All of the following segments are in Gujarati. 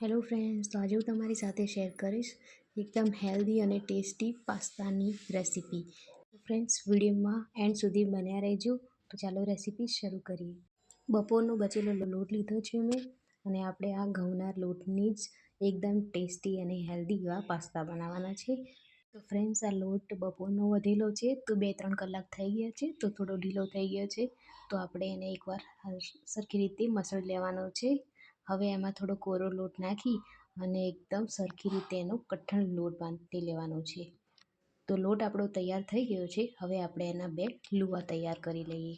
હેલો ફ્રેન્ડ્સ તો આજે હું તમારી સાથે શેર કરીશ એકદમ હેલ્ધી અને ટેસ્ટી પાસ્તાની રેસીપી ફ્રેન્ડ્સ વિડીયોમાં એન્ડ સુધી બન્યા રહેજો. તો ચાલો રેસીપી શરૂ કરીએ. બપોરનો બચેલો લોટ લીધો છે મેં અને આપણે આ ઘઉંના લોટની જ એકદમ ટેસ્ટી અને હેલ્ધી એવા પાસ્તા બનાવવાના છે. તો ફ્રેન્ડ્સ આ લોટ બપોરનો વધેલો છે તો બે ત્રણ કલાક થઈ ગયા છે તો થોડો ઢીલો થઈ ગયો છે. તો આપણે એને એકવાર સરખી રીતે મસળ લેવાનો છે. હવે એમાં થોડો કોરો લોટ નાખી અને એકદમ સરખી રીતે એનો કઠણ લોટ બાંધી લેવાનો છે. તો લોટ આપણો તૈયાર થઈ ગયો છે. હવે આપણે એના બે લુવા તૈયાર કરી લઈએ.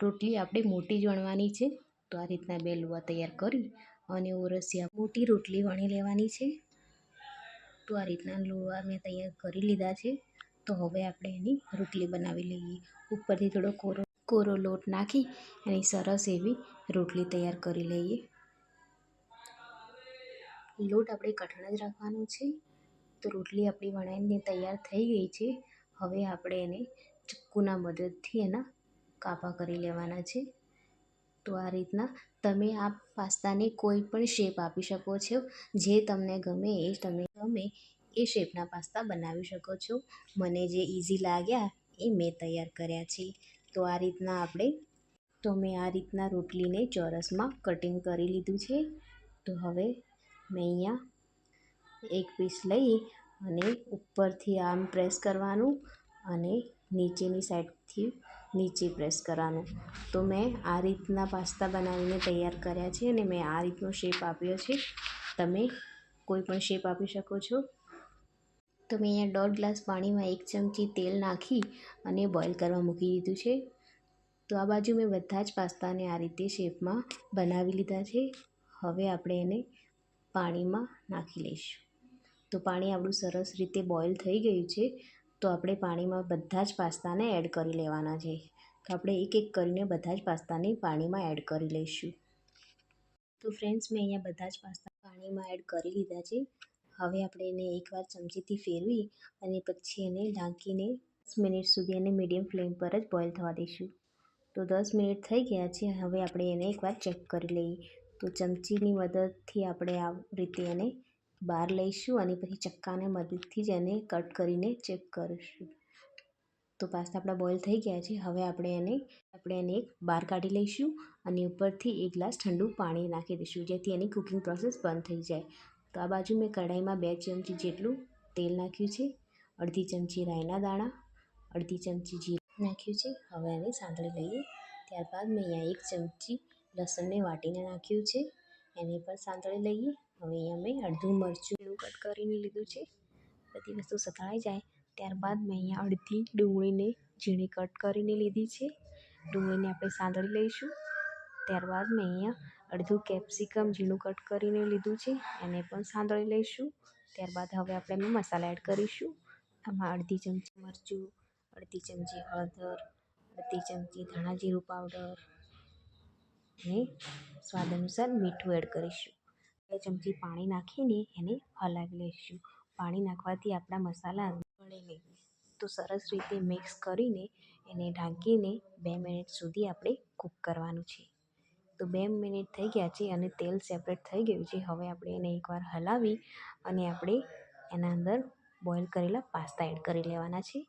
રોટલી આપણે મોટી જ વણવાની છે. તો આ રીતના બે લુવા તૈયાર કરી અને ઓરસિયા મોટી રોટલી વણી લેવાની છે. તો આ રીતના લુવા મેં તૈયાર કરી લીધા છે. તો હવે આપણે એની રોટલી બનાવી લઈએ. ઉપરથી થોડો કોરો કોરો લોટ નાખી એની સરસ એવી રોટલી તૈયાર કરી લઈએ. લોટ આપણે કઠણ જ રાખવાનો છે. તો રોટલી આપણી વણાઈને તૈયાર થઈ ગઈ છે. હવે આપણે એને ચક્કુના મદદથી એના કાપા કરી લેવાના છે. તો આ રીતના તમે આ પાસ્તાને કોઈ પણ શેપ આપી શકો છો. જે તમને ગમે એ તમે ગમે એ શેપના પાસ્તા બનાવી શકો છો. મને જે ઇઝી લાગ્યા એ મેં તૈયાર કર્યા છે. તો આ રીતના આપણે તો મેં આ રીતના રોટલીને ચોરસમાં કટિંગ કરી લીધું છે. તો હવે મેં અહીંયા એક પીસ લઈ અને ઉપરથી આમ પ્રેસ કરવાનું અને નીચેની સાઈડથી નીચે પ્રેસ કરવાનું. તો મેં આ રીતના પાસ્તા બનાવીને તૈયાર કર્યા છે અને મેં આ રીતનો શેપ આપ્યો છે. તમે કોઈ પણ શેપ આપી શકો છો. તો મેં અહીંયા દોઢ ગ્લાસ પાણીમાં એક ચમચી તેલ નાખી અને બોઇલ કરવા મૂકી દીધું છે. તો આ બાજુ મેં બધા જ પાસ્તાને આ રીતે શેપમાં બનાવી લીધા છે. હવે આપણે એને પાણીમાં નાખી લઈશું. તો પાણી આપણું સરસ રીતે બોઇલ થઈ ગયું છે, તો આપણે પાણીમાં બધા જ પાસ્તાને એડ કરી લેવાના છે. તો આપણે એક એક કરીને બધા જ પાસ્તાને પાણીમાં એડ કરી લઈશું. તો ફ્રેન્ડ્સ મેં અહીંયા બધા જ પાસ્તા પાણીમાં એડ કરી લીધા છે. હવે આપણે એને એકવાર ચમચીથી ફેરવી અને પછી એને ઢાંકીને દસ મિનિટ સુધી એને મીડિયમ ફ્લેમ પર જ બોઇલ થવા દઈશું. તો દસ મિનિટ થઈ ગયા છે, હવે આપણે એને એકવાર ચેક કરી લઈએ. તો ચમચીની મદદથી આપણે આ રીતે એને બહાર લઈશું અને પછી ચક્કાને મદદથી જ એને કટ કરીને ચેક કરીશું. તો પાસ્તા આપણા બોઇલ થઈ ગયા છે. હવે આપણે એને આપણે એને એક બહાર કાઢી લઈશું અને ઉપરથી એક ગ્લાસ ઠંડુ પાણી નાખી દઈશું, જેથી એની કુકિંગ પ્રોસેસ બંધ થઈ જાય. તો આ બાજુ મેં કઢાઈમાં બે ચમચી જેટલું તેલ નાખ્યું છે, અડધી ચમચી રાઈના દાણા, અડધી ચમચી જીરું નાખ્યું છે. હવે એને સાંતળી લઈએ. ત્યારબાદ મેં અહીંયા એક ચમચી લસણને વાટીને નાખ્યું છે. એને પણ સાંતળી લઈએ. હવે અમે અડધું મરચું કટ કરીને લીધું છે. બધી વસ્તુ સતળાઈ જાય. ત્યારબાદ મેં અહીંયા અડધી ડુંગળીને ઝીણી કટ કરીને લીધી છે. ડુંગળીને આપણે સાંતળી લઈશું. ત્યારબાદ મેં અહીંયા અડધું કેપ્સિકમ ઝીણું કટ કરીને લીધું છે. એને પણ સાંતળી લઈશું. ત્યારબાદ હવે આપણે એમાં મસાલા એડ કરીશું. આમાં અડધી ચમચી મરચું, અડધી ચમચી હળદર, અડધી ચમચી ધાણા જીરું પાવડર અને સ્વાદ અનુસાર મીઠું એડ કરીશું. બે ચમચી પાણી નાખીને એને હલાવી લઈશું. પાણી નાખવાથી આપણા મસાલા મળે નહીં. તો સરસ રીતે મિક્સ કરીને એને ઢાંકીને બે મિનિટ સુધી આપણે કૂક કરવાનું છે. તો બે મિનિટ થઈ ગયા છે અને તેલ સેપરેટ થઈ ગયું છે. હવે આપણે એને એકવાર હલાવી અને આપણે એના અંદર બોઇલ કરેલા પાસ્તા એડ કરી લેવાના છે.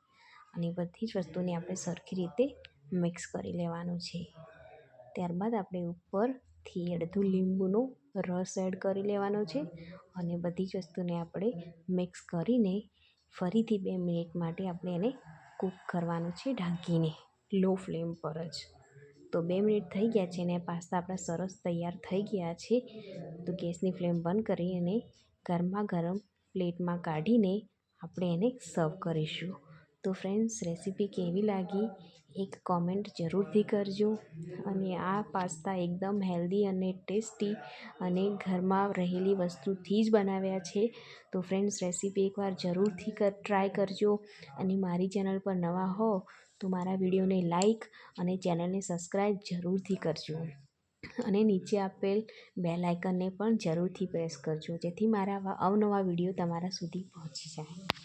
અને બધી જ વસ્તુને આપણે સરખી રીતે મિક્સ કરી લેવાનું છે. ત્યારબાદ આપણે ઉપરથી અડધું લીંબુનો રસ એડ કરી લેવાનો છે અને બધી જ વસ્તુને આપણે મિક્સ કરીને ફરીથી બે મિનિટ માટે આપણે એને કૂક કરવાનું છે ઢાંકીને, લો ફ્લેમ પર જ. તો બે મિનિટ થઈ ગયા છે અને પાસ્તા આપણા સરસ તૈયાર થઈ ગયા છે. તો ગેસની ફ્લેમ બંધ કરી અને ગરમા ગરમ પ્લેટમાં કાઢીને આપણે એને સર્વ કરીશું. તો ફ્રેન્ડ્સ રેસીપી કેવી લાગી? એક કોમેન્ટ જરૂરથી કરજો. અને આ પાસ્તા એકદમ હેલ્ધી અને ટેસ્ટી અને ઘરમાં રહેલી વસ્તુથી જ બનાવ્યા છે. તો ફ્રેન્ડ્સ રેસીપી એકવાર જરૂરથી ટ્રાય કરજો. અને મારી ચેનલ પર નવા હો, તો મારા વિડીયોને લાઈક અને ચેનલને સબસ્ક્રાઈબ જરૂરથી કરજો. અને નીચે આપેલ બે લાઇકનને પણ જરૂરથી પ્રેસ કરજો, જેથી મારા અવનવા વીડિયો તમારા સુધી પહોંચી જાય.